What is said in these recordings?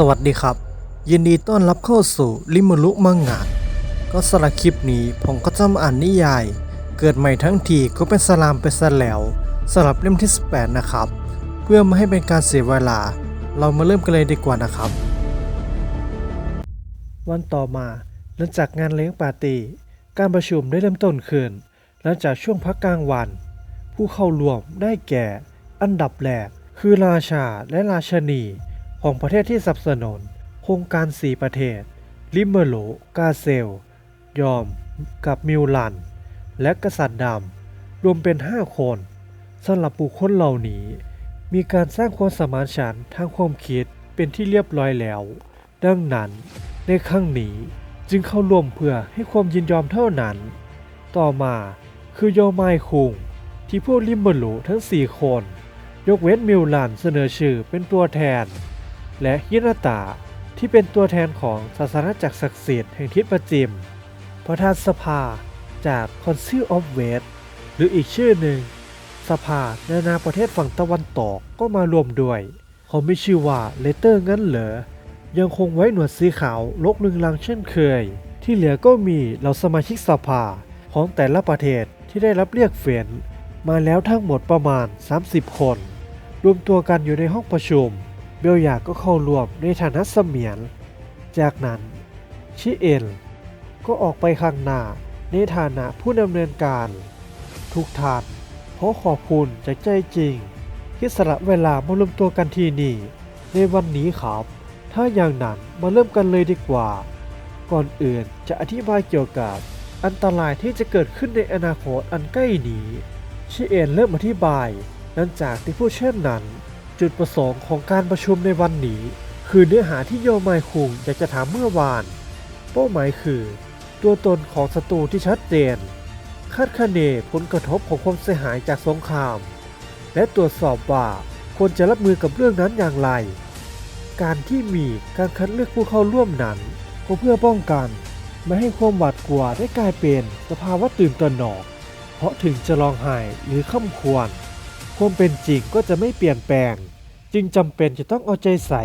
สวัสดีครับ ยินดีต้อนรับเข้าสู่ลิมลุมังงะก็สำหรับคลิปนี้ผมก็จะมาอ่านนิยาย เกิดใหม่ทั้งทีก็เป็นสลามไปซะแล้วสำหรับเล่มที่ 18 นะครับ เพื่อไม่ให้เป็นการเสียเวลา เรามาเริ่มกันเลยดีกว่านะครับ วันต่อมาหลังจากงานเลี้ยงปาร์ตี้การประชุมได้เริ่มต้นขึ้นหลังจากช่วงพักกลางวัน ผู้เข้าร่วมได้แก่ อันดับแรกคือราชาและราชนี ของประเทศที่สนับสนุนโครงการสีประเทศ ลิเมโล กาเซล ยอม กับมิวลัน และกษัตริย์ดำ รวมเป็น 5 คนสำหรับบุคคลเหล่านี้ มีการสร้างความสมานฉันท์ทางความคิดเป็นที่เรียบร้อยแล้ว ดังนั้น ในครั้งนี้จึงเข้าร่วมเพื่อให้ความยินยอมเท่านั้น ต่อมาคือโยไมคุงที่พวกลิมเบอร์โลทั้ง 4 คน ยกเว้นมิวลันเสนอชื่อเป็นตัวแทน และฮินตะที่เป็นตัวแทนของศาสนาจักรศักดิ์สิทธิ์แห่งทิศประจิม ประธานสภาจาก Council of West หรืออีกชื่อหนึ่ง สภานานาประเทศฝั่งตะวันตกก็มารวมด้วย เขาไม่ชื่อว่าเลเตอร์งั้นเหรอ ยังคงไว้หนวดสีขาวลกลึงลังเช่นเคย ที่เหลือก็มีเหล่าสมาชิกสภาของแต่ละประเทศที่ได้รับเรียกเฟ้นมาแล้วทั้งหมดประมาณ 30 คน รวมตัวกันอยู่ในห้องประชุม เบลยาก็เข้าร่วมในฐานะเสมียน จากนั้นชิเอ็นก็ออกไปข้างหน้าในฐานะผู้ดำเนินการ ทุกท่านขอขอบคุณจากใจจริง ที่สละเวลามารวมตัวกันที่นี่ ในวันนี้ครับ ถ้าอย่างนั้นมาเริ่มกันเลยดีกว่า ก่อนอื่นจะอธิบายเกี่ยวกับอันตรายที่จะเกิดขึ้นในอนาคตอันใกล้นี้ชิเอนเริ่มอธิบายหลังจากที่ผู้เช่นนั้น จุดประสงค์ของการประชุมในวันนี้ คือเนื้อหาที่โยไมคุงอยากจะถามเมื่อวาน เป้าหมายคือ ตัวตนของศัตรูที่ชัดเจน คาดคะเนผลกระทบของความเสียหายจากสงคราม และตรวจสอบว่าควรจะรับมือกับเรื่องนั้นอย่างไร การที่มีการคัดเลือกผู้เข้าร่วมนั้นก็เพื่อป้องกัน ไม่ให้ความหวาดกลัวได้กลายเป็นสภาวะตื่นตระหนก เพราะถึงจะร้องไห้หรือข้าควร ความเป็นจริงก็จะไม่เปลี่ยนแปลง จึงจำเป็นจะต้องเอาใจใส่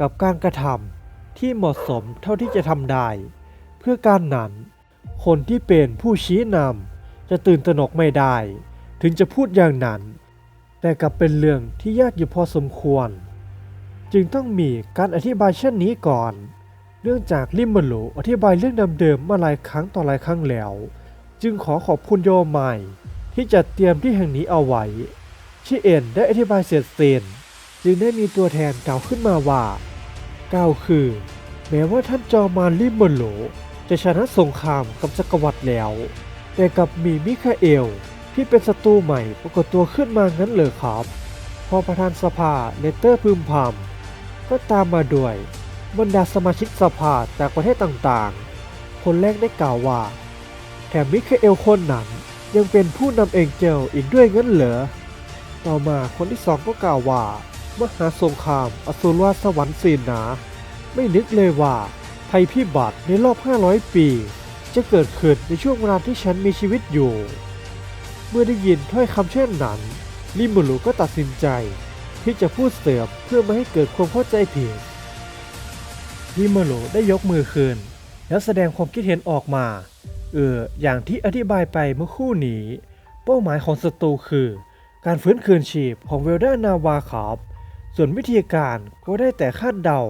กับการกระทำที่เหมาะสมเท่าที่จะทำได้ เพื่อการนั้น คนที่เป็นผู้ชี้นำจะตื่นตระหนกไม่ได้ ถึงจะพูดอย่างนั้น แต่กลับเป็นเรื่องที่ยากอยู่พอสมควร จึงต้องมีการอธิบายเช่นนี้ก่อน เนื่องจากลิมเบโลอธิบายเรื่องเดิมๆมาหลายครั้งต่อหลายครั้งแล้ว จึงขอขอบคุณโยมใหม่ที่จัดเตรียมที่แห่งนี้เอาไว้ ชิเอ็นได้อธิบายเสร็จสิ้นจึงได้มีตัวแทนกล่าวขึ้นมาว่ากล่าวคือ แม้ว่าท่านจอมานลิมเบโลจะชนะสงครามกับจักรวรรดิแล้ว แต่กับมีมิคาเอลที่เป็นศัตรูใหม่ปรากฏตัวขึ้นมางั้นเลยครับ พอประธานสภาเลเตอร์พึมพำก็ตามมาด้วยบรรดาสมาชิกสภาจากประเทศต่างๆ คนแรกได้กล่าวว่า แถมมิคาเอลคนนั้นยังเป็นผู้นำเองเจลอีกด้วยงั้นเหรอ ต่อมาคนที่สองก็กล่าวว่า มหาสงครามอสูรวาสวรรค์สีนา ไม่นึกเลยว่าภัยพิบัติในรอบ 500 ปี จะเกิดขึ้นในช่วงเวลาที่ฉันมีชีวิตอยู่ เมื่อได้ยินถ้อยคำเช่นนั้น ลิมูรุก็ตัดสินใจ ที่จะพูดเสริมเพื่อไม่ให้เกิดความเข้าใจผิดลิมูรุได้ยกมือขึ้นแล้วแสดงความคิดเห็นออกมา เออ อย่างที่อธิบายไปเมื่อคู่นี้ เป้าหมายของศัตรูคือ การฟื้นคืนชีพของเวลดานาวาครับ ส่วนวิธีการก็ได้แต่คาดเดา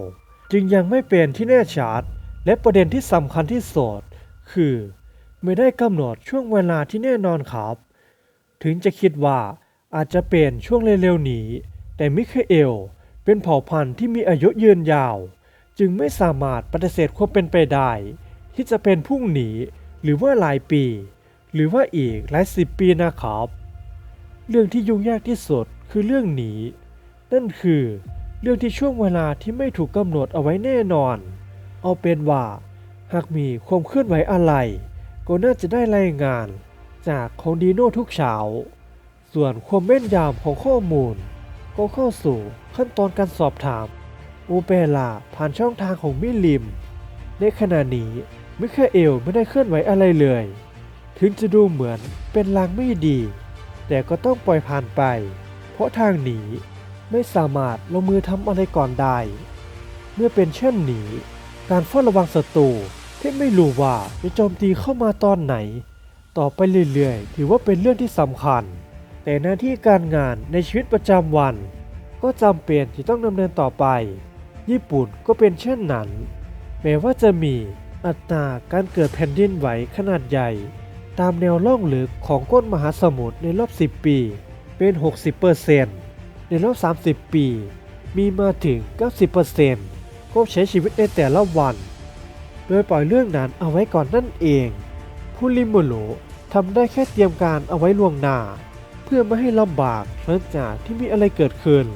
จึงยังไม่เป็นที่แน่ชัด และประเด็นที่สำคัญที่สุดคือ ไม่ได้กำหนดช่วงเวลาที่แน่นอนครับ ถึงจะคิดว่าอาจจะเป็นช่วงเร็วๆนี้ แต่มิคาเอลเป็นเผ่าพันธุ์ที่มีอายุยืนยาว จึงไม่สามารถปฏิเสธความเป็นไปได้ ที่จะเป็นพรุ่งนี้หรือว่าหลายปี หรือว่าอีกหลายสิบปีนะครับ เรื่องที่ยุ่งยากที่สุดคือเรื่องนี้ นั่นคือเรื่องที่ช่วงเวลาที่ไม่ถูกกำหนดเอาไว้แน่นอน เอาเป็นว่า หากมีความเคลื่อนไหวอะไร ก็น่าจะได้รายงานจากของดีโน่ทุกเช้า ส่วนความแม่นยำของข้อมูล ก็เข้าสู่ขั้นตอนการสอบถามโอเปร่าผ่านช่องทางของมิลิม ในขณะนี้มิคาเอลไม่ได้เคลื่อนไหวอะไรเลย ถึงจะดูเหมือนเป็นลางไม่ดี แต่ก็ต้องปล่อยผ่านไป เพราะทางหนีไม่สามารถลงมือทำอะไรก่อนได้ เมื่อเป็นเช่นนี้การเฝ้าระวังศัตรูที่ไม่รู้ว่าจะโจมตีเข้ามาตอนไหน ต่อไปเรื่อยๆ ถือว่าเป็นเรื่องที่สำคัญ แต่หน้าที่การงานในชีวิตประจำวัน ก็จำเป็นที่ต้องดำเนินต่อไป ญี่ปุ่นก็เป็นเช่นนั้น แม้ว่าจะมีอัตราการเกิดแผ่นดินไหวขนาดใหญ่ ตามแนวล่องลึกของก้นมหาสมุทรในรอบ 10 ปี เป็น 60%ในรอบ 30 ปี มีมาถึง 90%ก็ใช้ชีวิตในแต่ละวัน โดยปล่อยเรื่องนั้นเอาไว้ก่อนนั่นเอง ผู้ริมูโรทำได้แค่เตรียมการเอาไว้ล่วงหน้า เพื่อไม่ให้ลำบากหลังจากที่มีอะไรเกิดขึ้น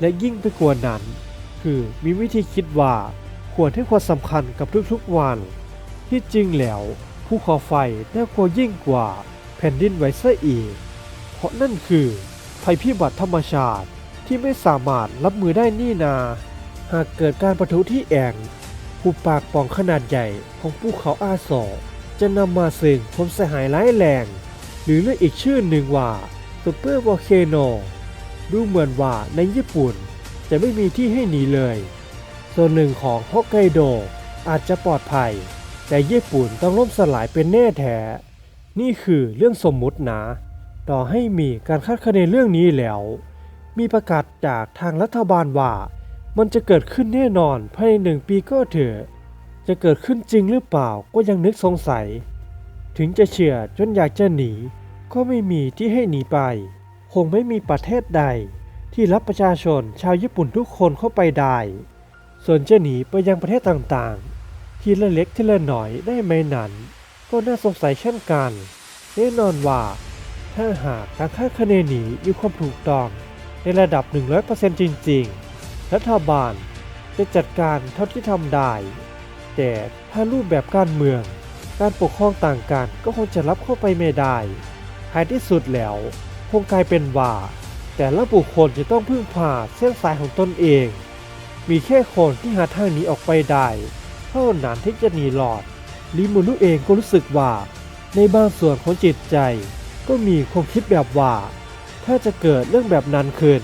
และยิ่งไปกว่านั้น คือมีวิธีคิดว่าควรให้ความสำคัญกับทุกๆวัน ที่จริงแล้ว ภูเขาไฟน่ากลัวยิ่งกว่าแผ่นดินไหวซะอีก เพราะนั่นคือภัยพิบัติธรรมชาติที่ไม่สามารถรับมือได้นี่นา หากเกิดการประทุที่แอ่งภูปากป่องขนาดใหญ่ของภูเขาอาโซจะนำมาซึ่งความเสียหายร้ายแรง หรือเรียกอีกชื่อหนึ่งว่าซูเปอร์วอลเคโนดูเหมือนว่าในญี่ปุ่นจะไม่มีที่ให้หนีเลย ส่วนหนึ่งของฮอกไกโดอาจจะปลอดภัย แต่ญี่ปุ่นต้องล่มสลายเป็นแน่แท้ นี่คือเรื่องสมมุตินะ ต่อให้มีการคาดคะเนเรื่องนี้แล้ว มีประกาศจากทางรัฐบาลว่า มันจะเกิดขึ้นแน่นอนภายในหนึ่งปีก็เถอะ จะเกิดขึ้นจริงหรือเปล่าก็ยังนึกสงสัย ถึงจะเชื่อจนอยากจะหนี ก็ไม่มีที่ให้หนีไป คงไม่มีประเทศใด ที่รับประชาชนชาวญี่ปุ่นทุกคนเข้าไปได้ ส่วนจะหนีไปยังประเทศต่างๆ ทีละเล็กทีละหน่อยได้ไหมนั้น ก็น่าสงสัยเช่นกันแน่นอนว่า ถ้าหากการคาดคะเนหนีมีความถูกต้องในระดับ 100%จริงๆ รัฐบาลจะจัดการเท่าที่ทำได้ แต่ถ้ารูปแบบการเมือง การปกครองต่างกันก็คงจะรับเข้าไปไม่ได้ท้ายที่สุดแล้วคงกลายเป็นว่า แต่ละบุคคลจะต้องพึ่งพาเส้นสายของตนเอง มีแค่คนที่หาทางหนีออกไปได้ เท่านั้นที่จะหนีรอด ลิมูรุเองก็รู้สึกว่า ในบางส่วนของจิตใจ ก็มีความคิดแบบว่า ถ้าจะเกิดเรื่องแบบนั้นขึ้น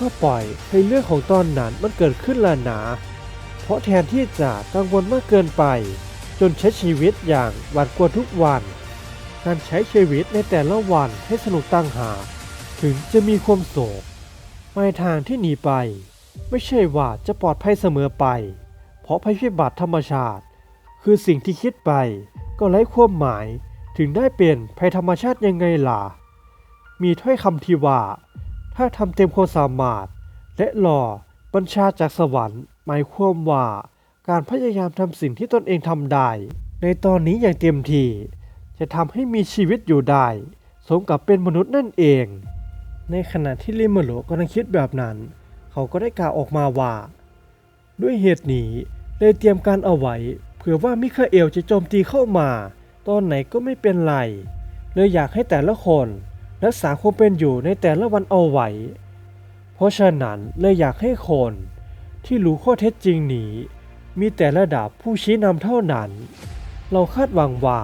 ก็ปล่อยให้เรื่องของตอนนั้นมันเกิดขึ้นละหนา เพราะแทนที่จะกังวลมากเกินไป จนใช้ชีวิตอย่างหวาดกลัวทุกวัน การใช้ชีวิตในแต่ละวันให้สนุกตั้งหา ถึงจะมีความโศกปลายทางที่หนีไป ไม่ใช่ว่าจะปลอดภัยเสมอไป เพราะภัยพิบัติธรรมชาติ คือสิ่งที่คิดไปก็ไร้ความหมายถึงได้เป็นภัยธรรมชาติยังไงล่ะ มีถ้อยคำที่ว่า ถ้าทำเต็มความสามารถ และรอบัญชาจากสวรรค์ หมายความว่าการพยายามทำสิ่งที่ตนเองทำได้ ในตอนนี้อย่างเต็มที่จะทำให้มีชีวิตอยู่ได้ สมกับเป็นมนุษย์นั่นเอง ในขณะที่ลิมโลกำลังคิดแบบนั้น เขาก็ได้กล่าวออกมาว่า ด้วยเหตุนี้เลยเตรียมการเอาไว้เผื่อว่ามิคาเอลจะโจมตีเข้ามา ตอนไหนก็ไม่เป็นไรเลยอยากให้แต่ละคนรักษาความเป็นอยู่ในแต่ละวันเอาไว้ เพราะฉะนั้นเลยอยากให้คนที่รู้ข้อเท็จจริงนี้ มีแต่ระดับผู้ชี้นำเท่านั้น เราคาดหวังว่า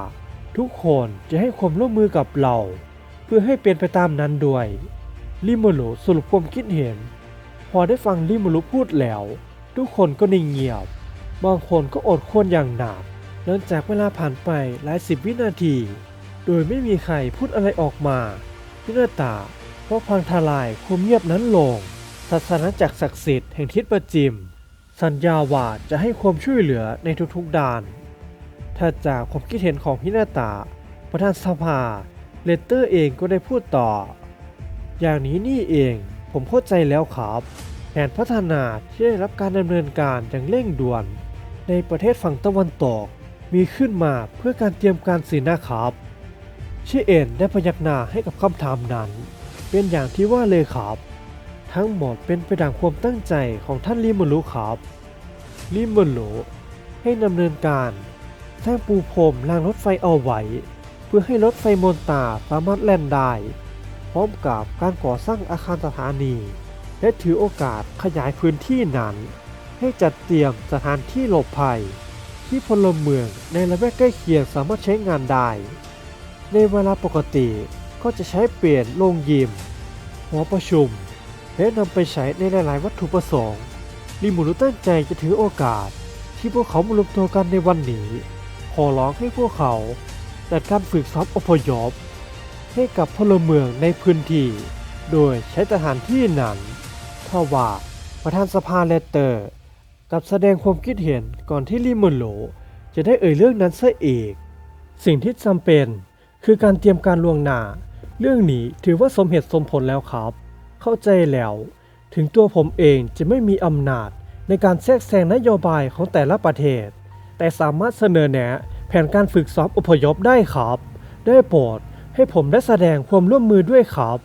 ทุกคนจะให้ความร่วมมือกับเรา เพื่อให้เป็นไปตามนั้นด้วย ลิโมโลสรุปความคิดเห็น พอได้ฟังลิโมโลพูดแล้ว ทุกคนก็นิ่งเงียบ บางคนก็อดควรอย่างหนักหลังจากเวลาผ่านไปหลายสิบวินาที โดยไม่มีใครพูดอะไรออกมาพินาตาก็พังทลายความเงียบนั้นลงศาสนาจักรศักดิ์สิทธิ์แห่งทิศประจิม สัญญาว่าจะให้ความช่วยเหลือในทุกๆด้าน ถ้าจากความคิดเห็นของพินาตาประธานสภาเลตเตอร์เองก็ได้พูดต่อ อย่างนี้นี่เองผมเข้าใจแล้วครับ แผนพัฒนาที่ได้รับการดำเนินการอย่างเร่งด่วน ในประเทศฝั่งตะวันตก มีขึ้นมาเพื่อการเตรียมการสินะครับเชเอ็นได้พยักหน้าให้กับคำถามนั้น เป็นอย่างที่ว่าเลยครับ ทั้งหมดเป็นไปดังความตั้งใจของท่านลิมูรุครับลิมูรุให้ดำเนินการสร้างปูพรมรางรถไฟเอาไว้ เพื่อให้รถไฟมอนตาสามารถแล่นได้ พร้อมกับการก่อสร้างอาคารสถานี และถือโอกาสขยายพื้นที่นั้น ให้จัดเตรียมสถานที่หลบภัย ที่พลเมืองในละแวกใกล้เคียงสามารถใช้งานได้ ในเวลาปกติก็จะใช้เปลี่ยนโรงยิมหอประชุม และนำไปใช้ในหลาย ๆ วัตถุประสงค์ลิมูรุตั้งใจจะถือโอกาสที่พวกเขามารวมตัวกันในวันนี้ ขอร้องให้พวกเขาจัดการฝึกซ้อมอพยพให้กับพลเมืองในพื้นที่ โดยใช้สถานที่นั้น ทว่าประธานสภาเลตเตอร์กับแสดงความคิดเห็นก่อนที่ลิมูรุจะได้เอ่ยเรื่องนั้นซะอีก สิ่งที่จำเป็นคือการเตรียมการล่วงหน้า เรื่องนี้ถือว่าสมเหตุสมผลแล้วครับ เข้าใจแล้ว ถึงตัวผมเองจะไม่มีอำนาจในการแทรกแซงนโยบายของแต่ละประเทศ แต่สามารถเสนอแนะแผนการฝึกซ้อมอพยพได้ครับ ได้โปรดให้ผมได้แสดงความร่วมมือด้วยครับ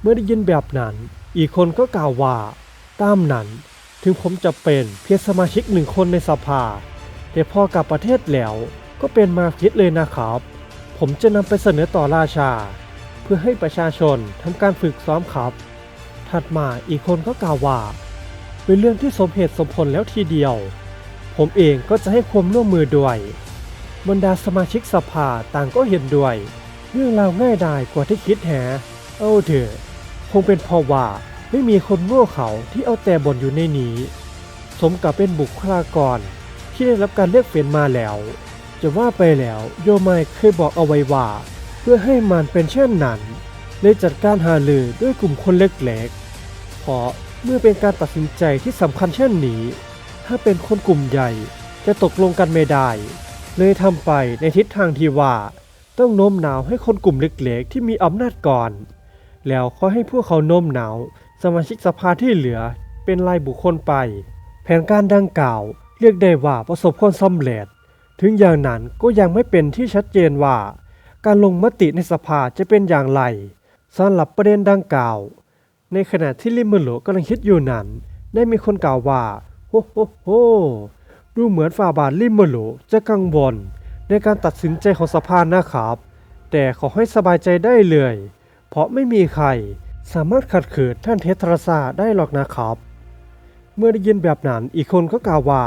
เมื่อได้ยินแบบนั้น อีกคนก็กล่าวว่า ตามนั้น ถึงผมจะเป็นเพียงสมาชิกหนึ่งคนในสภา แต่พอกลับประเทศแล้วก็เป็นมาคิดเลยนะครับ ผมจะนำไปเสนอต่อราชา เพื่อให้ประชาชนทำการฝึกซ้อมครับ ถัดมาอีกคนก็กล่าวว่า เป็นเรื่องที่สมเหตุสมผลแล้วทีเดียว ผมเองก็จะให้ความร่วมมือด้วย บรรดาสมาชิกสภาต่างก็เห็นด้วย เรื่องราวง่ายดายกว่าที่คิดแฮะเอาเถอะ คงเป็นเพราะว่าไม่มีคนโง่เขาที่เอาแต่บ่นอยู่ในนี้ สมกับเป็นบุคลากรที่ได้รับการเลือกเฟ้นมาแล้ว จะว่าไปแล้วโยไมเคยบอกเอาไว้ว่า เพื่อให้มันเป็นเช่นนั้นเลยจัดการหาลือด้วยกลุ่มคนเล็กๆเพราะเมื่อเป็นการตัดสินใจที่สำคัญเช่นนี้ ถ้าเป็นคนกลุ่มใหญ่จะตกลงกันไม่ได้ เลยทำไปในทิศทางที่ว่า ต้องโน้มน้าวให้คนกลุ่มเล็กๆ ที่มีอำนาจก่อน แล้วค่อยให้พวกเขาโน้มน้าวสมาชิกสภาที่เหลือเป็นรายบุคคลไป แผนการดังกล่าว เรียกได้ว่าประสบความสำเร็จ ถึงอย่างนั้นก็ยังไม่เป็นที่ชัดเจนว่า การลงมติในสภาจะเป็นอย่างไรสำหรับประเด็นดังกล่าว ในขณะที่ลิมูรุกำลังคิดอยู่นั้น ได้มีคนกล่าวว่าโฮโฮโฮดูเหมือนฝ่าบาทลิมูรุจะกังวลในการตัดสินใจของสภานะครับ แต่ขอให้สบายใจได้เลย เพราะไม่มีใครสามารถขัดขืนท่านเทตราซาได้หรอกนะครับ เมื่อได้ยินแบบนั้นอีกคนก็กล่าวว่า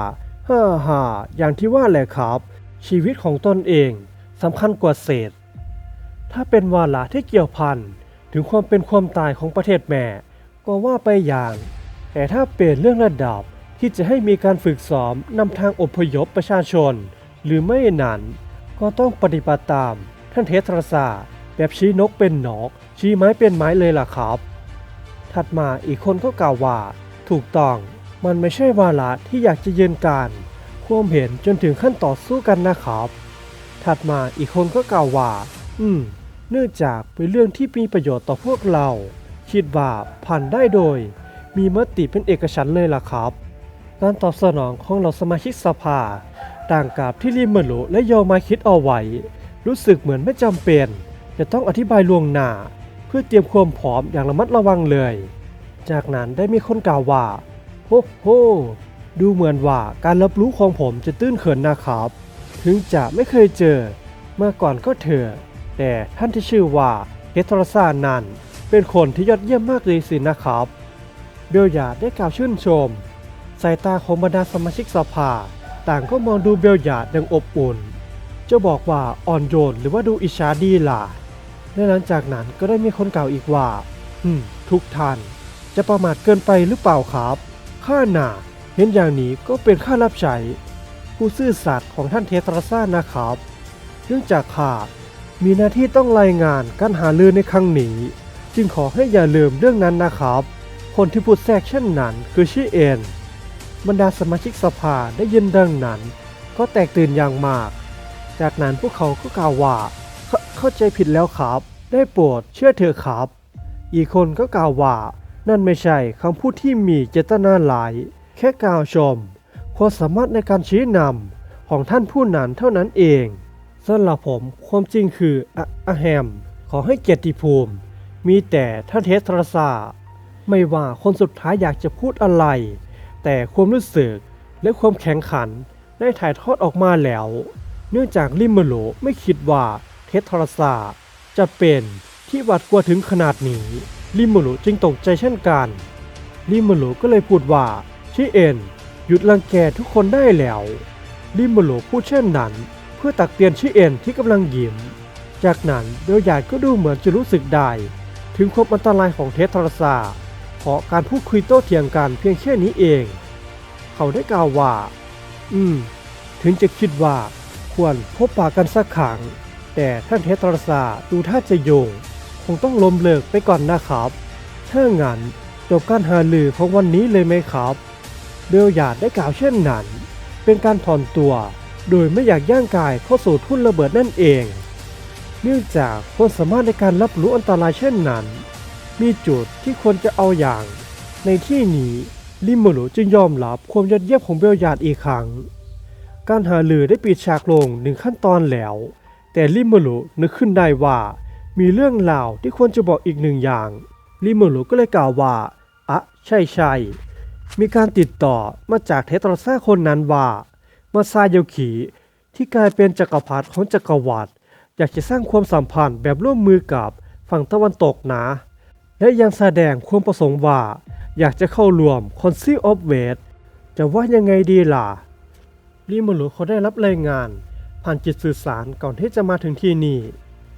ฮ่าฮ่าอย่างที่ว่าแหละครับ ชีวิตของตนเองสำคัญกว่าเศษ ถ้าเป็นวาระที่เกี่ยวพันถึงความเป็นความตายของประเทศแม่ก็ว่าไปอย่าง แต่ถ้าเป็นเรื่องระดับที่จะให้มีการฝึกซ้อมนำทางอพยพประชาชน หรือไม่นั้น ก็ต้องปฏิบัติตามท่านเทสราซา แบบชี้นกเป็นนก ชี้ไม้เป็นไม้เลยล่ะครับ ถัดมาอีกคนก็กล่าวว่า ถูกต้อง มันไม่ใช่วาระที่อยากจะยืนการความเห็นจนถึงขั้นต่อสู้กันนะครับ ถัดมาอีกคนก็กล่าวว่า อืม เนื่องจากเป็นเรื่องที่มีประโยชน์ต่อพวกเรา คิดว่าผ่านได้โดย มีมติเป็นเอกฉันเลยล่ะครับการตอบสนองของเราสมาชิกสภา ต่างกับที่ริมารุและโยมาคิดเอาไว้ รู้สึกเหมือนไม่จำเป็น จะต้องอธิบายล่วงหน้าเพื่อเตรียมความพร้อมอย่างระมัดระวังเลย จากนั้นได้มีคนกล่าวว่าโฮโฮดูเหมือนว่าการรับรู้ของผมจะตื้นเขินนะครับ ถึงจะไม่เคยเจอเมื่อก่อนก็เถอะแต่ท่านที่ชื่อว่าเฮทรซานั้นเป็นคนที่ยอดเยี่ยมมากเลยสินะครับ เบลยาดได้กล่าวชื่นชม สายตาของบรรดาสมาชิกสภา ต่างก็มองดูเบลยาดอย่างอบอุ่น จะบอกว่าอ่อนโยนหรือว่าดูอิจฉาดีล่ะ และหลังจากนั้นก็ได้มีคนกล่าวอีกว่า อืม ทุกท่าน จะประมาทเกินไปหรือเปล่าครับ ข้าหนาเห็นอย่างนี้ก็เป็นข้ารับใช้ผู้ซื่อสัตย์ของท่านเทตราซ่านะครับ เนื่องจากข้ามีหน้าที่ต้องรายงานการหาลือในครั้งนี้ จึงขอให้อย่าลืมเรื่องนั้นนะครับ คนที่พูดแทรกเช่นนั้นคือชื่อเอ็นบรรดาสมาชิกสภาได้ยินดังนั้น ก็แตกตื่นอย่างมาก จากนั้นพวกเขาก็กล่าวว่าเข้า เข้าใจผิดแล้วครับ ได้โปรดเชื่อเถอะครับ อีกคนก็กล่าวว่า นั่นไม่ใช่คำพูดที่มีเจตนาหลาย แค่กล่าวชม ความสามารถในการชี้นำของท่านผู้นั้นเท่านั้นเองสำหรับผมความจริงคืออะอะแฮม ขอให้เกียรติภูมิ มีแต่ท่านเทสราซาไม่ว่าคนสุดท้ายอยากจะพูดอะไร แต่ความรู้สึกและความแข็งขันได้ถ่ายทอดออกมาแล้ว เนื่องจากลิมเมโลไม่คิดว่า เทสทรซาจะเป็นที่หวาดกลัวถึงขนาดนี้ลิมเมโลจึงตกใจเช่นกันลิมเมโลก็เลยพูดว่าชิเอ็น หยุดรังแกทุกคนได้แล้วลิมเมโลพูดเช่นนั้น เพื่อตักเตือนชิเอ็นที่กำลังยิ้ม จากนั้นเบลยาร์ดก็ดูเหมือนจะรู้สึกได้ ถึงความอันตรายของเทสทรซาเพราะการพูดคุยโต้เถียงกันเพียงแค่นี้เอง เขาได้กล่าวว่า อืม ถึงจะคิดว่าควรพบปะกันสักครั้ง แต่ท่านเทตรศาดูท่าจะโยง คงต้องลมเลิกไปก่อนนะครับถ้างั้นจบการหาลือของวันนี้เลยไหมครับ เบลยาดได้กล่าวเช่นนั้น เป็นการถอนตัว โดยไม่อยากย่างกายเข้าสู่ทุ่นระเบิดนั่นเอง เนื่องจากความสามารถในการรับรู้อันตรายเช่นนั้น มีจุดที่ควรจะเอาอย่าง ในที่นี้ลิมเมอรูจึงยอมรับความยอดเยี่ยมของเบลยาดอีกครั้ง การหาลือได้ปิดฉากลงหนึ่งขั้นตอนแล้ว แต่ลิมเมอรูนึกขึ้นได้ว่า มีเรื่องราวที่ควรจะบอกอีกหนึ่งอย่างลิมเมอรูก็เลยกล่าวว่าอะใช่ใช่มีการติดต่อมาจากเทตรซ่าคนนั้นว่า มาซาโยคิที่กลายเป็นจักรพรรดิของจักรวรรดิอยากจะสร้างความสัมพันธ์แบบร่วมมือกับฝั่งตะวันตกนะ และยังแสดงความประสงค์ว่า อยากจะเข้าร่วมคอนซีออฟเวทจะว่ายังไงดีล่ะลิมเมอรูเขาได้รับรายงาน ผ่านจิตสื่อสารก่อนที่จะมาถึงที่นี่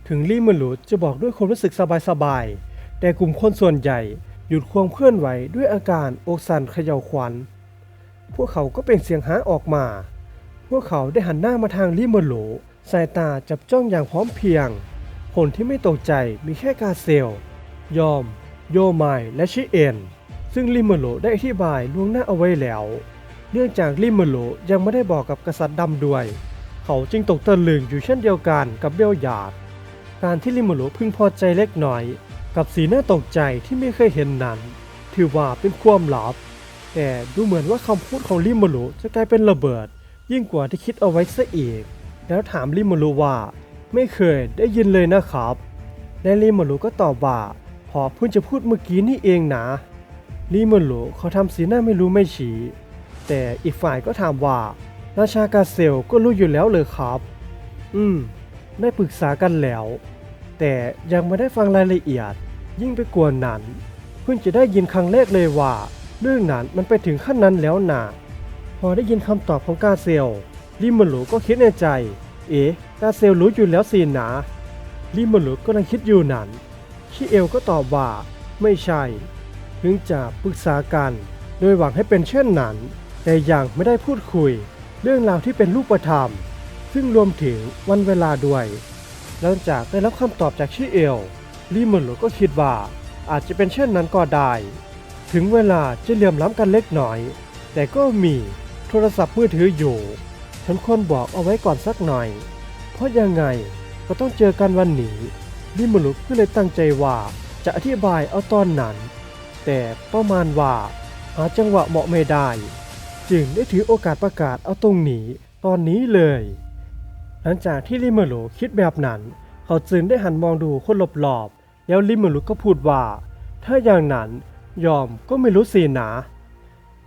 ถึงลิมเมอรูจะบอกด้วยความรู้สึกสบายๆ แต่กลุ่มคนส่วนใหญ่หยุดความเคลื่อนไหวด้วยอาการอกสั่นเขย่าขวัญ พวกเขาก็เป็นเสียงหาออกมา พวกเขาได้หันหน้ามาทางลิมเมอรูสายตาจับจ้องอย่างพร้อมเพียงผลที่ไม่ตกใจมีแค่กาเซล ยอม โยไมและชิเอ็น ซึ่งลิมเมโลได้อธิบายล่วงหน้าเอาไว้แล้ว เนื่องจากลิมเมโลยังไม่ได้บอกกับกษัตริย์ดำด้วย เขาจึงตกตะลึงอยู่เช่นเดียวกันกับเบลยาด การที่ลิมเมโลพึงพอใจเล็กน้อย กับสีหน้าตกใจที่ไม่เคยเห็นนั้น ถือว่าเป็นความลับ แต่ดูเหมือนว่าคำพูดของลิมเมโลจะกลายเป็นระเบิด ยิ่งกว่าที่คิดเอาไว้ซะอีก แล้วถามลิมเมโลว่า ไม่เคยได้ยินเลยนะครับและลิมเมโลก็ตอบว่าพอเพิ่งจะพูดเมื่อกี้นี่เองนะลิมเมโลเขาทำสีหน้าไม่รู้ไม่ชี้แต่อีกฝ่ายก็ถามว่า ราชากาเซลก็รู้อยู่แล้วเลยครับ อืม ได้ปรึกษากันแล้ว แต่ยังไม่ได้ฟังรายละเอียด ยิ่งไปกว่านั้น เพิ่งจะได้ยินครั้งแรกเลยว่า เรื่องนั้นมันไปถึงขั้นนั้นแล้วนะพอได้ยินคำตอบของกาเซลลิมเมโลก็คิดในใจ เอ๊ะกาเซลรู้อยู่แล้วสินะลิมเมโลก็กำลังคิดอยู่นั้นชิเอลก็ตอบว่า ไม่ใช่ ถึงจะปรึกษากัน โดยหวังให้เป็นเช่นนั้น แต่ยังไม่ได้พูดคุย เรื่องราวที่เป็นรูปธรรม ซึ่งรวมถึงวันเวลาด้วย หลังจากได้รับคำตอบจากชิเอลลิมเมโลก็คิดว่าอาจจะเป็นเช่นนั้นก็ได้ ถึงเวลาจะเหลื่อมล้ำกันเล็กน้อย แต่ก็มีโทรศัพท์มือถืออยู่ ฉันควรบอกเอาไว้ก่อนสักหน่อย เพราะยังไงก็ต้องเจอกันวันนี้ลิมลุกก็เลยตั้งใจว่าจะอธิบายเอาตอนนั้น แต่ประมาณว่าหาจังหวะเหมาะไม่ได้ จึงได้ถือโอกาสประกาศเอาตรงนี้ตอนนี้เลย หลังจากที่ลิมลุคิดแบบนั้น เขาจึงได้หันมองดูคนรอบๆแล้วลิมลุก็พูดว่า ถ้าอย่างนั้นยอมก็ไม่รู้สินะ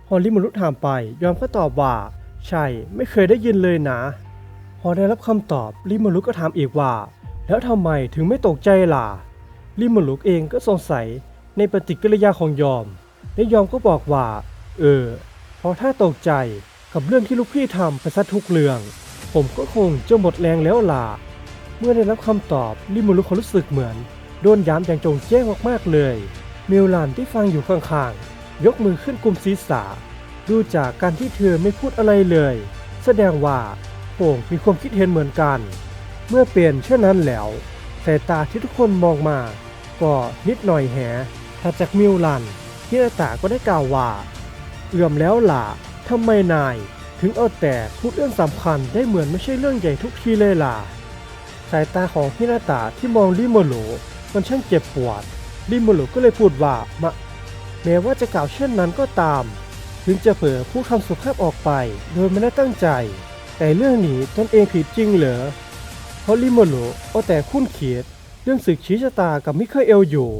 พอลิมรุถามไปยอมก็ตอบว่า ใช่ไม่เคยได้ยินเลยนะ พอได้รับคำตอบลิมรุก็ถามอีกว่า แล้วทำไมถึงไม่ตกใจล่ะลิมรุกเองก็สงสัยในปฏิกิริยาของยอมและยอมก็บอกว่า เออ ราะถ้าตกใจกับเรื่องที่ลูกพี่ทำไปซะทุกเรื่อง ผมก็คงจะหมดแรงแล้วล่ะ เมื่อได้รับคำตอบลิมรุเขารู้สึกเหมือน โดนย้ำอย่างจงแจ้งมากๆเลยเมลลันที่ฟังอยู่ข้างๆ ยกมือขึ้นกุมศีรษะ ดูจากการที่เธอไม่พูดอะไรเลย แสดงว่าโป่งมีความคิดเห็นเหมือนกัน เมื่อเปลี่ยนเช่นนั้นแล้วสายตาที่ทุกคนมองมา ก็นิดหน่อยแหถ้าจากมิลลันที่นาตาก็ได้กล่าวว่า เอื่อมแล้วล่ะทำไมนาย ถึงเอาแต่พูดเรื่องสำคัญได้เหมือนไม่ใช่เรื่องใหญ่ทุกทีเลยล่ะ สายตาของพี่นาตาที่มองลิโมโลมันช่างเจ็บปวดลิโมโลก็เลยพูดว่ามะแม้ว่าจะกล่าวเช่นนั้นก็ตาม ถึงจะเผลอพูดคำสุภาพออกไป โดยไม่ได้ตั้งใจ แต่เรื่องนี้ตนเองผิดจริงเหรอเพราะลิโมโลเอาแต่คุ้นเขียดเรื่องศึกชี้ชะตากับมิเคาเอลอยู่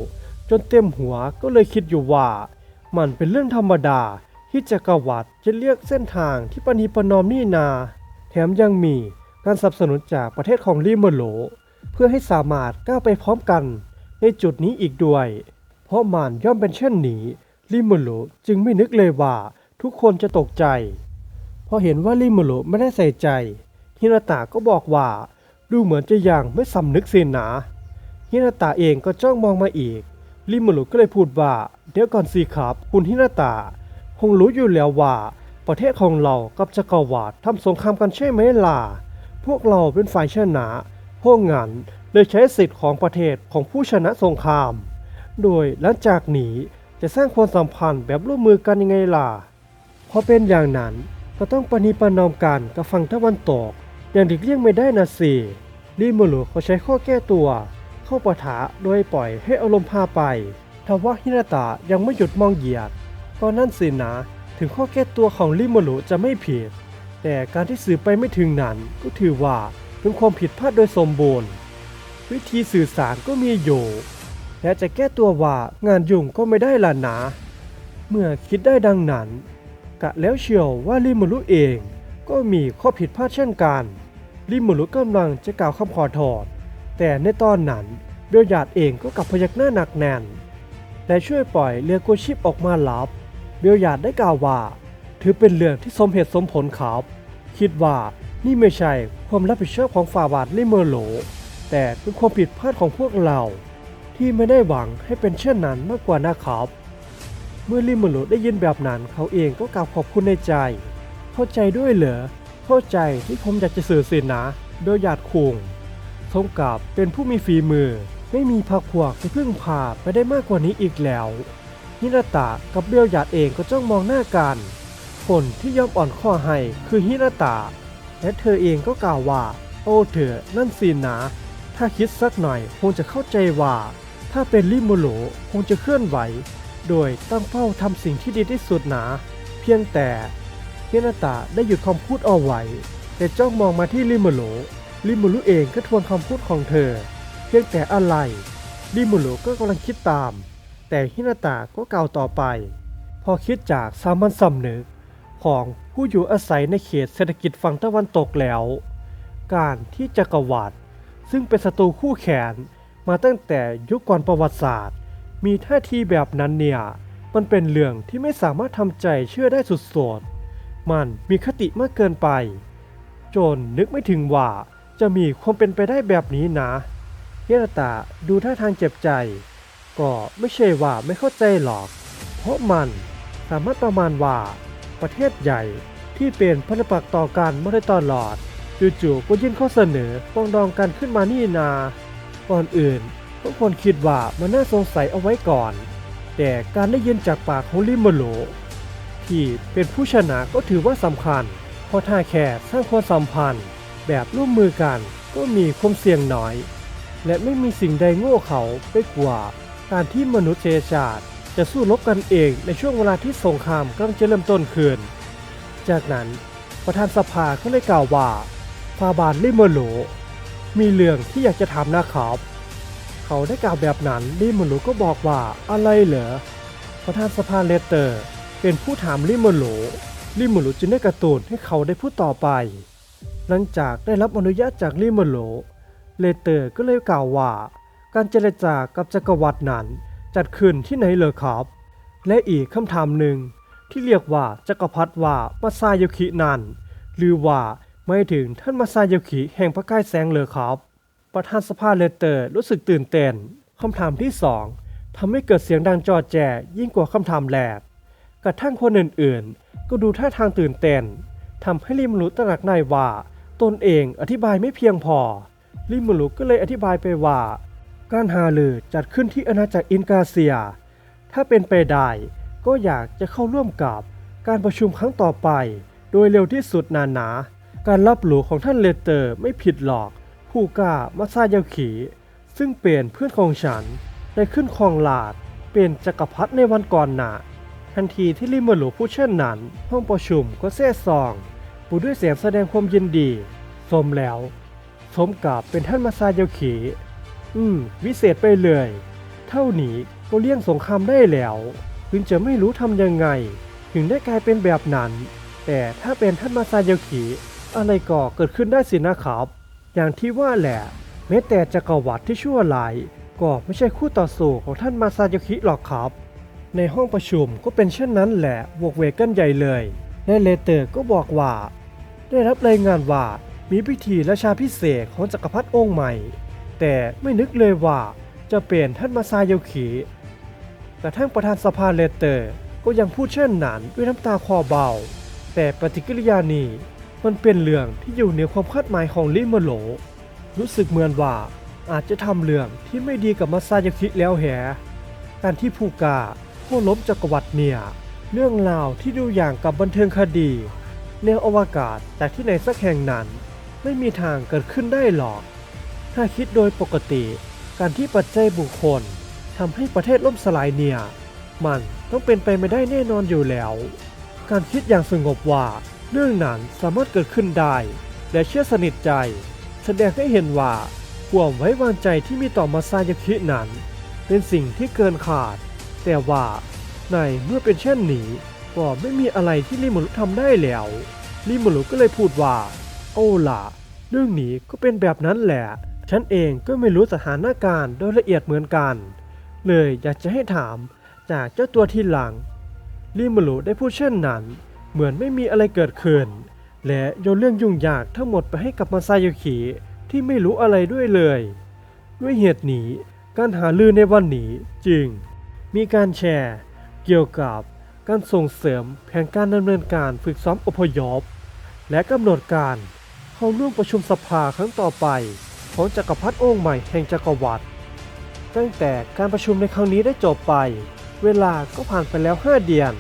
จนเต็มหัวก็เลยคิดอยู่ว่า มันเป็นเรื่องธรรมดา ที่จักรวรรดิจะเลือกเส้นทางที่ปณีปนอมนี่นา แถมยังมีการสนับสนุนจากประเทศของลิโมโล เพื่อให้สามารถก้าวไปพร้อมกันในจุดนี้อีกด้วย เพราะมันย่อมเป็นเช่นนี้ลิมโลจึงไม่นึกเลยว่าทุกคนจะตกใจ พอเห็นว่าลิมโลไม่ได้ใส่ใจฮินาตะก็บอกว่าดูเหมือนจะยังไม่สำนึกสินนะฮินาตะเองก็จ้องมองมาอีกลิมโลก็เลยพูดว่าเดี๋ยวก่อนสิครับ คุณฮินาตะ คงรู้อยู่แล้วว่า ประเทศของเรากับจักรวรรดิทำสงครามกันใช่ไหมล่ะ พวกเราเป็นฝ่ายชนะ พวกงั้นเลยใช้สิทธิ์ของประเทศของผู้ชนะสงคราม โดยหลังจากนี้จะสร้างความสัมพันธ์แบบร่วมมือกันยังไงล่ะ พอเป็นอย่างนั้นก็ต้องปณีประนอมกันกับฝั่งตะวันตก อย่างหลีกเลี่ยงไม่ได้นะสิรีมูรุเขาใช้ข้อแก้ตัว เข้าปะทะโดยปล่อยให้อารมณ์พาไปทว่าฮินาตะยังไม่หยุดมองเหยียด ก็นั่นสินะ ถึงข้อแก้ตัวของริมูรุจะไม่ผิด แต่การที่สื่อไปไม่ถึงนั้นก็ถือว่าเป็นความผิดพลาดโดยสมบูรณ์ วิธีสื่อสารก็มีอยู่ และจะแก้ตัวว่างานยุ่งก็ไม่ได้ล่ะนะ เมื่อคิดได้ดังนั้น กะแล้วเชียวว่าริมูรุเองก็มีข้อผิดพลาดเช่นกันริมูรุกำลังจะกล่าวคำขอโทษแต่ในตอนนั้นเบลยาดเองก็กลับพยักหน้าหนักแน่น และช่วยปล่อยเรือโกชิปออกมาลับ เบลยาดได้กล่าวว่า ถือเป็นเรื่องที่สมเหตุสมผลครับ คิดว่านี่ไม่ใช่ความรับผิดชอบของฝ่าบาทลิเมอร์โหล แต่เป็นความผิดพลาดของพวกเรา ที่ไม่ได้หวังให้เป็นเช่นนั้นมากกว่านะครับ เมื่อลิเมอร์โหลได้ยินแบบนั้นเขาเองก็กล่าวขอบคุณในใจ เข้าใจด้วยเหรอเข้าใจที่ผมอยากจะสื่อสินนะ โดยหยาดคงสมกับเป็นผู้มีฝีมือ ไม่มีพักพวกที่พึ่งพาไปได้มากกว่านี้อีกแล้ว ฮินาตะกับเบลหยาดเองก็จ้องมองหน้ากัน คนที่ยอมอ่อนข้อให้คือฮินาตะและเธอเองก็กล่าวว่า โอ้เถอนั่นสินะ ถ้าคิดสักหน่อยคงจะเข้าใจว่า ถ้าเป็นริโมโลคงจะเคลื่อนไหว โดยตั้งเป้าทำสิ่งที่ดีที่สุดนะเพียงแต่ฮินาตะได้หยุดคำพูดเอาไว้ แต่จ้องมองมาที่ริโมโหลริโมโหลเองก็ทวนคำพูดของเธอ เพียงแต่อะไรริโมโลก็กำลังคิดตาม แต่ฮินาตะก็กล่าวต่อไป พอคิดจากสามัญสำนึกของผู้อยู่อาศัยในเขตเศรษฐกิจฝั่งตะวันตกแล้ว การที่จักรวรรดิซึ่งเป็นศัตรูคู่แขนมาตั้งแต่ยุคก่อนประวัติศาสตร์ มีท่าทีแบบนั้นเนี่ยมันเป็นเรื่องที่ไม่สามารถทำใจเชื่อได้สุดๆมันมีคติมากเกินไป จนนึกไม่ถึงว่าจะมีความเป็นไปได้แบบนี้นะเฮนาตะดูท่าทางเจ็บใจ ก็ไม่ใช่ว่าไม่เข้าใจหรอก เพราะมันสามารถประมาณว่าประเทศใหญ่ที่เป็นพันธปักต่อกันมาโดยตลอดจู่ๆก็ยื่นข้อเสนอปองดองกันขึ้นมานี่นา ก่อนอื่นทุกคนคิดว่ามันน่าสงสัยเอาไว้ก่อน แต่การได้ยินจากปากของลิมโมโลที่เป็นผู้ชนะก็ถือว่าสำคัญ เพราะถ้าแค่สร้างความสัมพันธ์ แบบร่วมมือกันก็มีความเสี่ยงน้อย และไม่มีสิ่งใดโง่เขาไปกว่า การที่มนุษยชาติจะสู้รบกันเองในช่วงเวลาที่สงครามกำลังจะเริ่มต้นขึ้น จากนั้นประธานสภาก็เลยกล่าวว่าฟาบานลิเมโลมีเรื่องที่อยากจะถามนะครับ เขาได้กล่าวแบบนั้นลิเมโลก็บอกว่าอะไรเหรอประธานสภาเลสเตอร์ เป็นผู้ถามลิเมโลลิเมโลจึงได้กระตุ้นให้เขาได้พูดต่อไป หลังจากได้รับอนุญาตจากลิเมโลเลสเตอร์ก็เลยกล่าวว่า การเจรจากับจักรวรรดินั้น จัดขึ้นที่ไหนเหรอครับ และอีกคำถามหนึ่งที่เรียกว่าจักรพรรดิว่ามาซายคินั้น หรือว่าไม่ถึงท่านมาซายคิแห่งพระกายแสงเลยครับ ประธานสภาเลเตอร์รู้สึกตื่นเต้นคำถามที่สองทำให้เกิดเสียงดังจอแจยิ่งกว่าคำถามแรกกระทั่งคนอื่นๆ ก็ดูท่าทางตื่นเต้นทำให้ลิมรุตระหนักในว่า ตนเองอธิบายไม่เพียงพอลิมรุก็เลยอธิบายไปว่า การหาลือจัดขึ้นที่อาณาจักรอินกาเซีย ถ้าเป็นไปได้ก็อยากจะเข้าร่วมกับการประชุมครั้งต่อไป โดยเร็วที่สุดนานา การรับหลูของท่านเลเตอร์ไม่ผิดหรอกผู้กล้ามาซาเยาขี ซึ่งเป็นเพื่อนของฉันได้ขึ้นครองลาดเป็นจักรพรรดิในวันก่อนหนาทันทีที่ลิมเมอร์หลูผู้เช่นนั้น ห้องประชุมก็แซ่ซองปูด้วยเสียงแสดงความยินดี สมแล้ว สมกับเป็นท่านมาซาเยาขี อืม วิเศษไปเลย เท่านี้ก็เลี่ยงสงครามได้แล้วถึงจะไม่รู้ทำยังไง ถึงได้กลายเป็นแบบนั้น แต่ถ้าเป็นท่านมาซาโยากิอะไรก็เกิดขึ้นได้สินะครับ อย่างที่ว่าแหละแม้แต่จักรวรรดิที่ชั่วร้ายก็ไม่ใช่คู่ต่อสู้ของท่านมาซาโยากิหรอกครับ ในห้องประชุมก็เป็นเช่นนั้นแหละวกเวกกันใหญ่เลยและเลเตอร์ก็บอกว่า ได้รับรายงานว่ามีพิธีราชาพิเศษของจักรพรรดิองค์ใหม่ แต่ไม่นึกเลยว่าจะเป็นท่านมาซายากิกระทั่งประธานสภาเลเตอร์ก็ยังพูดเช่นนั้นด้วยน้ำตาคอเบา แต่ปฏิกิริยานี้มันเป็นเรื่องที่อยู่เหนือความคาดหมายของลิมโล รู้สึกเหมือนว่าอาจจะทำเรื่องที่ไม่ดีกับมาซายาคิแล้วแฮะการที่ผู้กาโค่ล้มจักรวรรดิเนี่ย เรื่องราวที่ดูอย่างกับบันเทิงคดี แนวอวกาศจากที่ไหนสักแห่งนั้น ไม่มีทางเกิดขึ้นได้หรอก ถ้าคิดโดยปกติ การที่ปัจจัยบุคคลทำให้ประเทศล่มสลายเนี่ย มันต้องเป็นไปไม่ได้แน่นอนอยู่แล้ว การคิดอย่างสงบว่าเรื่องนั้นสามารถเกิดขึ้นได้ และเชื่อสนิทใจ แสดงให้เห็นว่าความไว้วางใจที่มีต่อมาซายาคินั้น เป็นสิ่งที่เกินขาด แต่ว่าในเมื่อเป็นเช่นนี้ก็ไม่มีอะไรที่ลิมุรุทำได้แล้วลิมุรุก็เลยพูดว่า โอ้ล่ะ เรื่องนี้ก็เป็นแบบนั้นแหละ ฉันเองก็ไม่รู้สถานการณ์โดยละเอียดเหมือนกัน เลยอยากจะให้ถามจากเจ้าตัวที่หลังลิมุรุได้พูดเช่นนั้น เหมือนไม่มีอะไรเกิดขึ้น และโยนเรื่องยุ่งยากทั้งหมดไปให้กับมาซายาคิที่ไม่รู้อะไรด้วยเลย ด้วยเหตุนี้การหาลือในวันนี้จึง มีการแชร์ เกี่ยวกับการส่งเสริมแผนการดำเนินการฝึกซ้อมอพยพและกำหนดการเข้าร่วมประชุมสภาครั้งต่อไป ของจักรพรรดิองค์ใหม่แห่งจักรวรรดิตั้งแต่การประชุมในครั้งนี้ได้จบไป เวลาก็ผ่านไปแล้ว 5 เดือน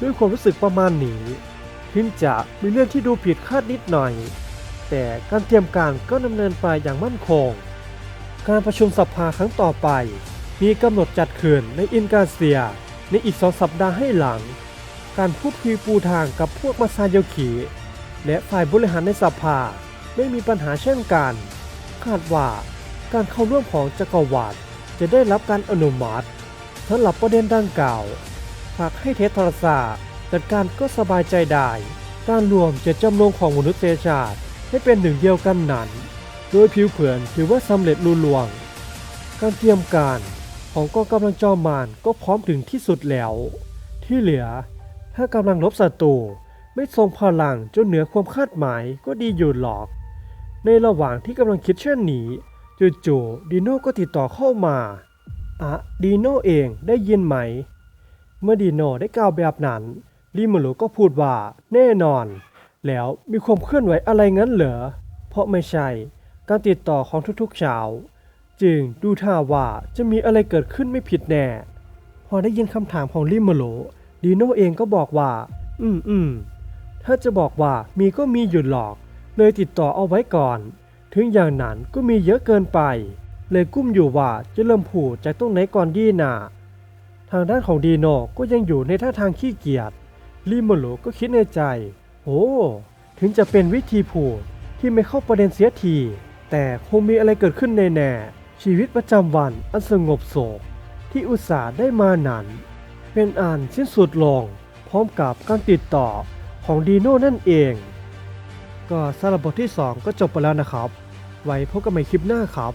ด้วยความรู้สึกประมาณนี้ถึงจะมีเรื่องที่ดูผิดคาดนิดหน่อย แต่การเตรียมการก็ดำเนินไปอย่างมั่นคง การประชุมสภาครั้งต่อไป มีกำหนดจัดขึ้นในอินกาเซีย ในอีกสองสัปดาห์ให้หลัง การพูดคุยปูทางกับพวกมาซาโยกิและฝ่ายบริหารในสภาไม่มีปัญหาเช่นกัน คาดว่าการเข้าร่วมของจักรวรรดิจะได้รับการอนุมัติสำหรับประเด็นดังกล่าวฝากให้เทสทรศาสตร์จัดการก็สบายใจได้ การรวมจตจำนงของมนุษยชาติให้เป็นหนึ่งเดียวกันนั้น โดยผิวเผินถือว่าสำเร็จลุล่วง การเตรียมการของกองกำลังจอมมารก็พร้อมถึงที่สุดแล้ว ที่เหลือถ้ากำลังลบศัตรูไม่ทรงพลังจนเหนือความคาดหมายก็ดีอยู่หรอก ในระหว่างที่กำลังคิดเช่นนี้จู่ๆดีโน่ก็ติดต่อเข้ามาอะดีโน่เองได้ยินไหม เมื่อดีโน่ได้กล่าวแบบนั้นลิมูรุก็พูดว่าแน่นอน แล้วมีความเคลื่อนไหวอะไรงั้นเหรอ เพราะไม่ใช่ การติดต่อของทุกๆเช้าจึงดูท่าว่าจะมีอะไรเกิดขึ้นไม่ผิดแน่ พอได้ยินคำถามของลิมูรุดีโน่เองก็บอกว่า อืมอืมถ้าจะบอกว่ามีก็มีอยู่หรอก เลยติดต่อเอาไว้ก่อน ถึงอย่างนั้นก็มีเยอะเกินไป เลยกุ้มอยู่ว่าจะเริ่มผูดจากตรงไหนก่อนดีน่ะทางด้านของดีโนก็ยังอยู่ในท่าทางขี้เกียจลิโมโลก็คิดในใจโอ้ถึงจะเป็นวิธีผูดที่ไม่เข้าประเด็นเสียที แต่คงมีอะไรเกิดขึ้นแน่ๆชีวิตประจำวันอันสงบโศกที่อุตส่าห์ได้มานั้น เป็นอ่านสิ้นสุดลง พร้อมกับการติดต่อของดีโน่นั่นเอง ก็สำหรับบทที่ 2 ก็จบไปแล้วนะครับ ไว้พบกันใหม่คลิปหน้าครับ